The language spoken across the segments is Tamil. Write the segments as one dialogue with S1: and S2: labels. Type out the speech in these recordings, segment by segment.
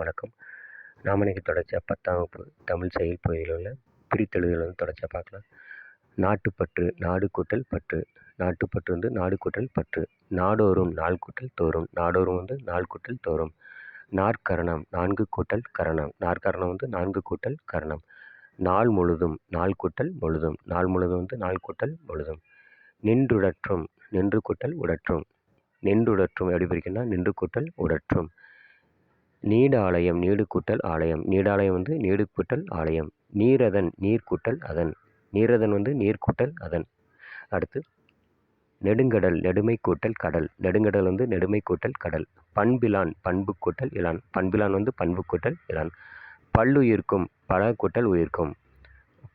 S1: வணக்கம். நாம் இன்னைக்கு தொடர்ச்சியாக பத்தாம் வகுப்பு தமிழ் செயல் பகுதியில் உள்ள பிரித்தெழுதல் வந்து தொடர்ச்சியாக பார்க்கலாம். நாட்டுப்பற்று நாடு கூட்டல் பற்று. நாட்டுப்பற்று வந்து நாடு கூட்டல் பற்று. நாடோறும் நாள் கூட்டல் தோறும். நாடோறும் வந்து நாள் கூட்டல் தோறும். நாற்கரணம் நான்கு கூட்டல் கரணம். நாற்கரணம் வந்து நான்கு கூட்டல் கரணம். நாள் முழுதும் நாள் கூட்டல் முழுதும். நாள் முழுதும் வந்து நாள் கூட்டல் முழுதும். நின்றுடற்றும் நின்று கூட்டல் உடற்றும். நின்றுடற்றும் எப்படி பிரிக்கணும்னா நின்று கூட்டல் உடற்றும். நீடாலயம் ஆலயம் நீடு கூட்டல் ஆலயம். நீடாலயம் வந்து நீடுக்கூட்டல் ஆலயம். நீரதன் நீர் கூட்டல் அதன். நீரதன் வந்து நீர் கூட்டல் அதன். அடுத்து நெடுங்கடல் நெடுமை கூட்டல் கடல். நெடுங்கடல் வந்து நெடுமை கூட்டல் கடல். பண்பிலான் பண்பு கூட்டல் இலான். பண்பிலான் வந்து பண்பு கூட்டல் இலான். பல்லுயிர்க்கும் பல கூட்டல் உயிர்க்கும்.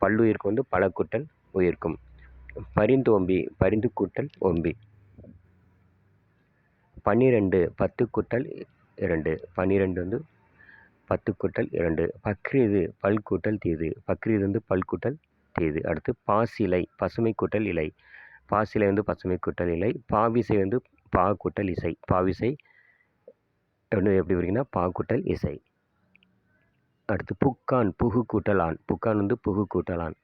S1: பல்லுயிர்க்கு வந்து பல கூட்டல் உயிர்க்கும். பரிந்தோம்பி பரிந்து கூட்டல் ஓம்பி. பன்னிரெண்டு பத்து கூட்டல் இரண்டு பன்னிரெண்டு வந்து பத்து கூட்டல் இரண்டு பக்ரீது பல் கூட்டல் தீது பக்ரீது வந்து பல் கூட்டல் தீது. அடுத்து பாசிலை பசுமை கூட்டல் இலை. பாசிலை வந்து பசுமை கூட்டல் இலை பாவிசை வந்து பா கூட்டல் இசை. பாவிசை வந்து எப்படி வருங்கன்னா பா கூட்டல் இசை. அடுத்து புக்கான் புகு கூட்டல் ஆண். புக்கான் வந்து புகு கூட்டல் ஆண்.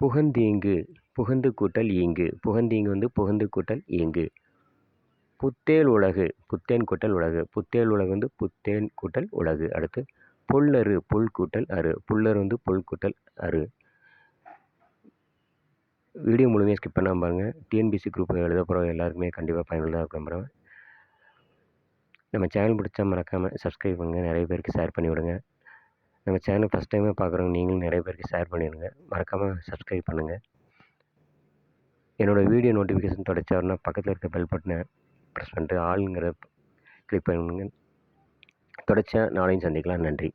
S1: புகந்தீங்கு புகந்து கூட்டல் ஈங்கு. புகந்தீங்கு வந்து புகந்து கூட்டல் ஈங்கு. புத்தேல் உலகு புத்தேன் கூட்டல் உலகு. புத்தேல் உலகு வந்து புத்தேன் கூட்டல் உலகு. அடுத்து புல்லரு புல் கூட்டல் அரு. புல்லரு வந்து புல் கூட்டல் அரு. வீடியோ முழுமையாக ஸ்கிப் பண்ணாமல் பாருங்கள் டிஎன்பிசி குரூப் எழுத போகிறவங்க எல்லாருக்குமே கண்டிப்பாக பயனுள்ளதாக இருக்கும் நம்புகிறேன் நம்ம சேனல் பிடிச்சா மறக்காமல் சப்ஸ்கிரைப் பண்ணுங்கள் நிறைய பேருக்கு ஷேர் பண்ணி விடுங்க. நம்ம சேனல் ஃபஸ்ட் டைமே பார்க்குறவங்க நீங்களும் நிறைய பேருக்கு ஷேர் பண்ணிவிடுங்க மறக்காமல் சப்ஸ்கிரைப் பண்ணுங்கள் என்னோடய வீடியோ நோட்டிஃபிகேஷன் தொடச்சாருன்னா பக்கத்தில் இருக்க பெல் பட்டனை ப்ரெஸ் பண்ணிட்டு ஆளுங்கிற கிளிக் பண்ணுங்க. தொடர்ச்சியாக நாளையும் சந்திக்கலாம். நன்றி.